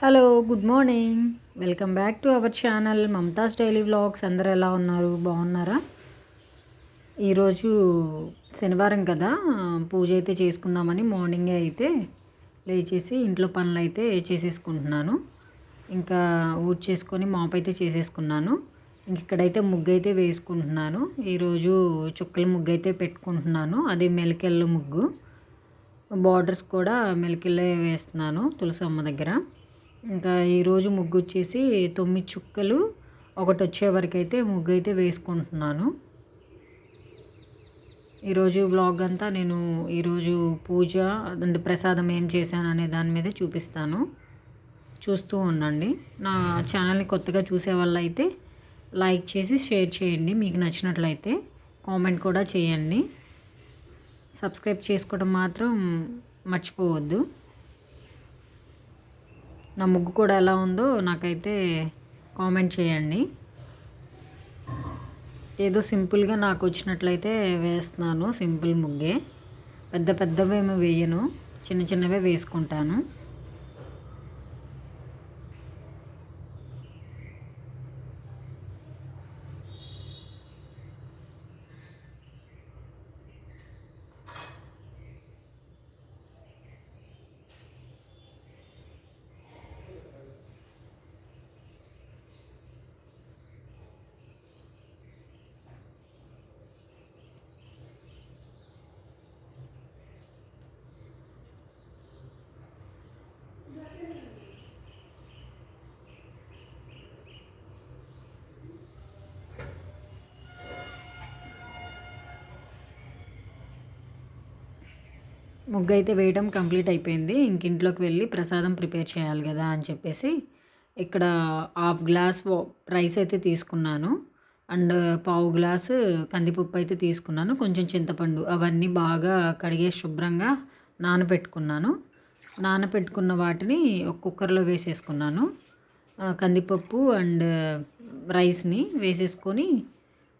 Hello good morning welcome back to our channel Mamatha's daily vlogs అందరు ఎలా ఉన్నారు? బాగున్నారా? ఈరోజు శనివారం కదా. పూజ అయితే చేసుకుందామని మార్నింగే అయితే లేచేసి ఇంట్లో పనులు అయితే చేసేసుకుంటున్నాను. ఇంకా ఊడ్ చేసుకొని మాప్ అయితే చేసేసుకున్నాను. ఇంక ఇక్కడైతే ముగ్గు అయితే వేసుకుంటున్నాను. ఈరోజు చుక్కల ముగ్గు అయితే పెట్టుకుంటున్నాను. అది మెలికెళ్ళ ముగ్గు. బార్డర్స్ కూడా మెలికెళ్ళే వేస్తున్నాను తులసమ్మ దగ్గర. ఇంకా ఈరోజు ముగ్గు వచ్చేసి తొమ్మిది చుక్కలు ఒకటి వచ్చే వరకు అయితే ముగ్గు అయితే వేసుకుంటున్నాను ఈరోజు బ్లాగ్ అంతా నేను ఈరోజు పూజ అంటే ప్రసాదం ఏం చేశాను అనే దాని మీద చూపిస్తాను. చూస్తూ ఉండండి. నా ఛానల్ని కొత్తగా చూసే వాళ్ళు అయితే లైక్ చేసి షేర్ చేయండి. మీకు నచ్చినట్లయితే కామెంట్ కూడా చేయండి. సబ్స్క్రైబ్ చేసుకోవడం మాత్రం మర్చిపోవద్దు. నా ముగ్గు కూడా ఎలా ఉందో నాకైతే కామెంట్ చేయండి. ఏదో సింపుల్గా నాకు వచ్చినట్లయితే వేస్తున్నాను సింపుల్ ముగ్గే. పెద్ద పెద్దవేమో వేయను చిన్న చిన్నవే వేసుకుంటాను. ముగ్గు అయితే వేయడం కంప్లీట్ అయిపోయింది. ఇంక ఇంట్లోకి వెళ్ళి ప్రసాదం ప్రిపేర్ చేయాలి కదా అని చెప్పేసి ఇక్కడ హాఫ్ గ్లాస్ రైస్ అయితే తీసుకున్నాను. అండ్ పావు గ్లాసు కందిపప్పు అయితే తీసుకున్నాను. కొంచెం చింతపండు అవన్నీ బాగా కడిగే శుభ్రంగా నానబెట్టుకున్నాను. నానబెట్టుకున్న వాటిని ఒక కుక్కర్లో వేసేసుకున్నాను. కందిపప్పు అండ్ రైస్ని వేసేసుకొని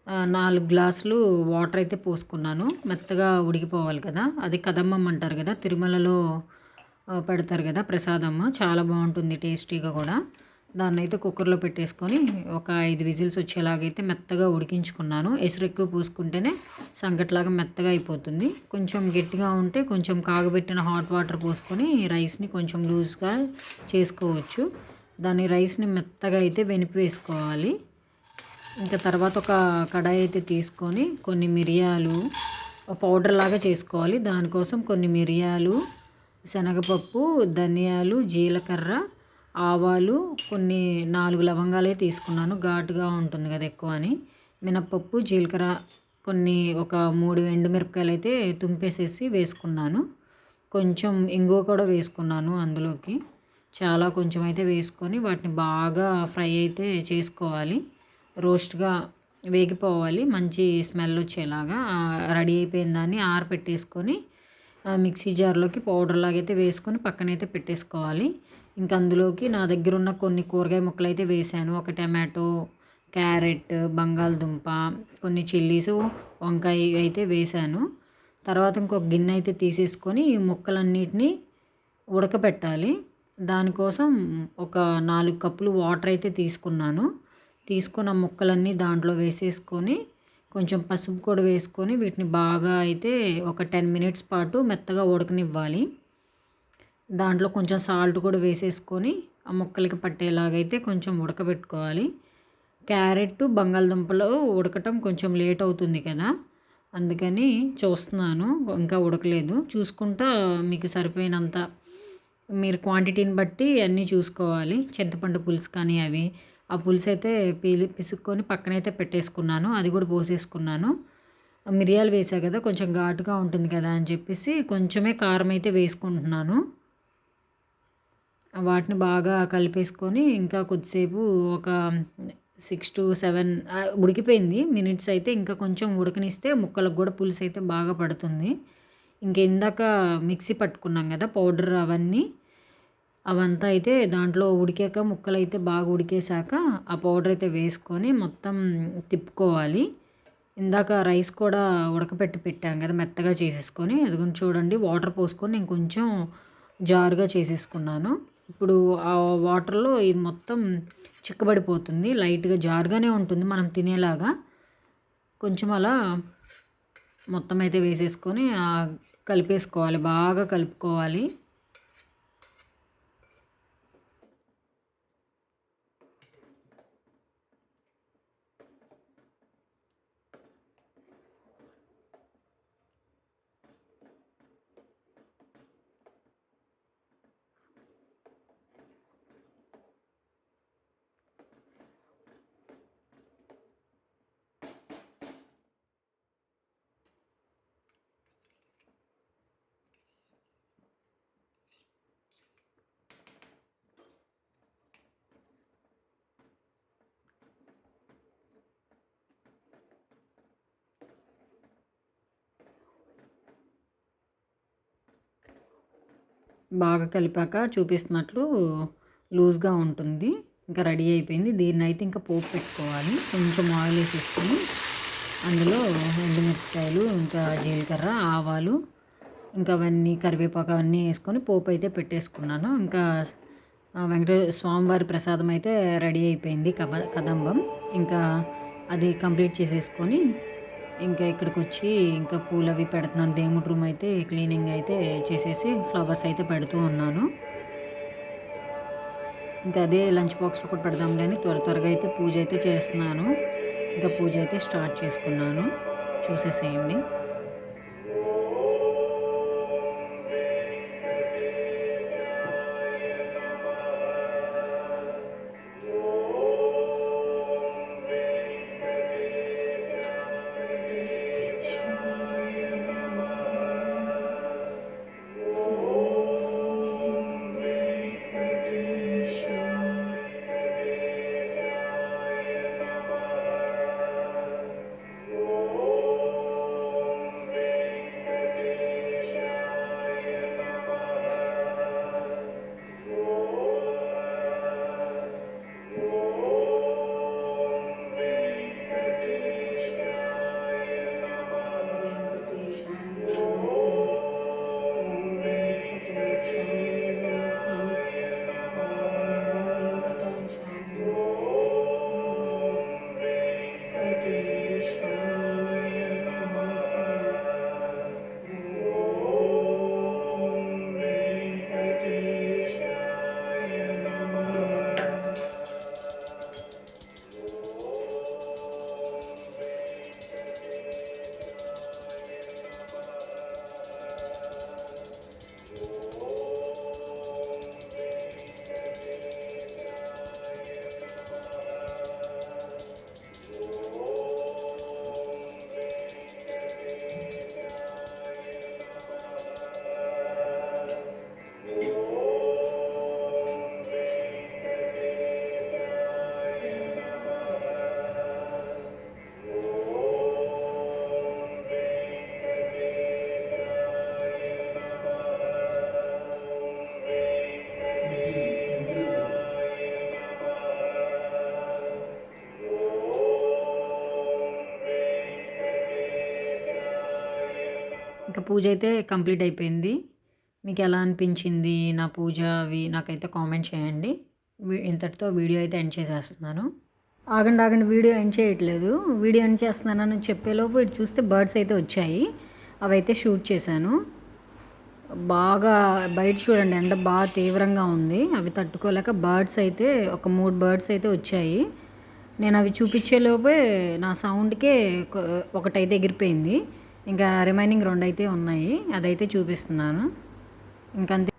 నాలుగు గ్లాసులు వాటర్ అయితే పోసుకున్నాను. మెత్తగా ఉడికిపోవాలి కదా. అది కదమ్మం అంటారు కదా. తిరుమలలో పెడతారు కదా ప్రసాదమ్మ చాలా బాగుంటుంది టేస్టీగా కూడా. దాన్ని అయితే కుక్కర్లో పెట్టేసుకొని ఒక ఐదు విజిల్స్ వచ్చేలాగైతే మెత్తగా ఉడికించుకున్నాను. ఎసురు ఎక్కువ పూసుకుంటేనే సంగట్లాగా మెత్తగా అయిపోతుంది. కొంచెం గట్టిగా ఉంటే కొంచెం కాగబెట్టిన హాట్ వాటర్ పోసుకొని రైస్ని కొంచెం లూజ్గా చేసుకోవచ్చు. దాని రైస్ని మెత్తగా అయితే వెనిపి వేసుకోవాలి. ఇంకా తర్వాత ఒక కడాయి అయితే తీసుకొని కొన్ని మిరియాలు పౌడర్ లాగా చేసుకోవాలి. దానికోసం కొన్ని మిరియాలు శనగపప్పు ధనియాలు జీలకర్ర ఆవాలు కొన్ని నాలుగు లవంగాలే తీసుకున్నాను. ఘాటుగా ఉంటుంది కదా ఎక్కువ అని. మినప్పప్పు జీలకర్ర కొన్ని ఒక మూడు ఎండుమిరపకాయలు అయితే తుంపేసేసి వేసుకున్నాను. కొంచెం ఇంగువ కూడా వేసుకున్నాను అందులోకి. చాలా కొంచెం అయితే వేసుకొని వాటిని బాగా ఫ్రై అయితే చేసుకోవాలి. రోస్ట్గా వేగిపోవాలి. మంచి స్మెల్ వచ్చేలాగా రెడీ అయిపోయిన దాన్ని ఆరపెట్టేసుకొని మిక్సీ జార్లోకి పౌడర్ లాగైతే వేసుకొని పక్కనైతే పెట్టేసుకోవాలి. ఇంకా అందులోకి నా దగ్గర ఉన్న కొన్ని కూరగాయ ముక్కలు అయితే వేసాను ఒక టమాటో క్యారెట్ బంగాళదుంప కొన్ని చిల్లీస్ వంకాయ అయితే వేసాను తర్వాత ఇంకొక గిన్నె అయితే తీసేసుకొని ఈ ముక్కలన్నిటినీ ఉడకబెట్టాలి. దానికోసం ఒక నాలుగు కప్పులు వాటర్ అయితే తీసుకున్నాను. తీసుకున్న ముక్కలన్నీ దాంట్లో వేసేసుకొని కొంచెం పసుపు కూడా వేసుకొని వీటిని బాగా అయితే ఒక టెన్ మినిట్స్ పాటు మెత్తగా ఉడకనివ్వాలి. దాంట్లో కొంచెం సాల్ట్ కూడా వేసేసుకొని ఆ ముక్కలకి పట్టేలాగైతే కొంచెం ఉడకబెట్టుకోవాలి. క్యారెట్ బంగాళదుంపలు ఉడకటం కొంచెం లేట్ అవుతుంది కదా అందుకని చూస్తున్నాను ఇంకా ఉడకలేదు. చూసుకుంటా మీకు సరిపోయినంత మీరు క్వాంటిటీని బట్టి అన్నీ చూసుకోవాలి. చింతపండు పులుసు కానీ అవి ఆ పులుసు అయితే పీలి పిసుక్కొని పక్కనైతే పెట్టేసుకున్నాను. అది కూడా పోసేసుకున్నాను. మిరియాలు వేసా కదా కొంచెం ఘాటుగా ఉంటుంది కదా అని చెప్పేసి కొంచెమే కారం అయితే వేసుకుంటున్నాను. వాటిని బాగా కలిపేసుకొని ఇంకా కొద్దిసేపు ఒక సిక్స్ టు సెవెన్ ఉడికిపోయింది. మినిట్స్ అయితే ఇంకా కొంచెం ఉడకనిస్తే ముక్కలకు కూడా పులుసు అయితే బాగా పడుతుంది. ఇంక ఇందాక మిక్సీ పట్టుకున్నాం కదా పౌడర్ అవన్నీ. అవంతా అయితే దాంట్లో ఉడికాక ముక్కలు అయితే బాగా ఉడికేశాక ఆ పౌడర్ అయితే వేసుకొని మొత్తం తిప్పుకోవాలి. ఇందాక రైస్ కూడా ఉడకపెట్టి పెట్టాం కదా మెత్తగా చేసేసుకొని. అది చూడండి వాటర్ పోసుకొని నేను కొంచెం జారుగా చేసేసుకున్నాను. ఇప్పుడు ఆ వాటర్లో ఇది మొత్తం చిక్కబడిపోతుంది లైట్గా జారుగానే ఉంటుంది మనం తినేలాగా. కొంచెం అలా మొత్తం అయితే వేసేసుకొని కలిపేసుకోవాలి బాగా కలుపుకోవాలి. బాగా కలిపాక చూపిస్తున్నట్లు లూజ్గా ఉంటుంది. ఇంకా రెడీ అయిపోయింది. దీన్ని అయితే ఇంకా పోపు పెట్టుకోవాలి. కొంచెం ఆయిల్ వేసేసుకొని అందులో ఎండుమిరపకాయలు ఇంకా జీలకర్ర ఆవాలు ఇంకా అవన్నీ కరివేపాకు అవన్నీ వేసుకొని పోపు అయితే పెట్టేసుకున్నాను. ఇంకా వెంకటేశ్వర స్వామివారి ప్రసాదం అయితే రెడీ అయిపోయింది కబ కదంబం. ఇంకా అది కంప్లీట్ చేసేసుకొని ఇంకా ఇక్కడికి వచ్చి ఇంకా పూలు అవి పెడుతున్నాను. దేవుడి రూమ్ అయితే క్లీనింగ్ అయితే చేసేసి ఫ్లవర్స్ అయితే పెడుతూ ఉన్నాను. ఇంకా అదే లంచ్ బాక్స్లో కూడా పెడదాంలే అని త్వర త్వరగా అయితే పూజ అయితే చేస్తున్నాను. ఇంకా పూజ అయితే స్టార్ట్ చేసుకున్నాను. చూసేసేయండి. పూజ అయితే కంప్లీట్ అయిపోయింది. మీకు ఎలా అనిపించింది నా పూజ అవి నాకైతే కామెంట్ చేయండి. ఇంతటితో వీడియో అయితే ఎండ్ చేసేస్తున్నాను. ఆగండి ఆగండి వీడియో ఎండ్ చేయట్లేదు. వీడియో ఎండ్ చేస్తున్నానని చెప్పేలోపు ఇటు చూస్తే బర్డ్స్ అయితే వచ్చాయి. అవి అయితే షూట్ చేశాను. బాగా బయట చూడండి ఎండ బాగా తీవ్రంగా ఉంది. అవి తట్టుకోలేక బర్డ్స్ అయితే ఒక మూడు బర్డ్స్ అయితే వచ్చాయి. నేను అవి చూపించేలోపే నా సౌండ్కే ఒకటైతే ఎగిరిపోయింది. ఇంకా రిమైనింగ్ రెండు అయితే ఉన్నాయి. అదైతే చూపిస్తున్నాను. ఇంకంతే.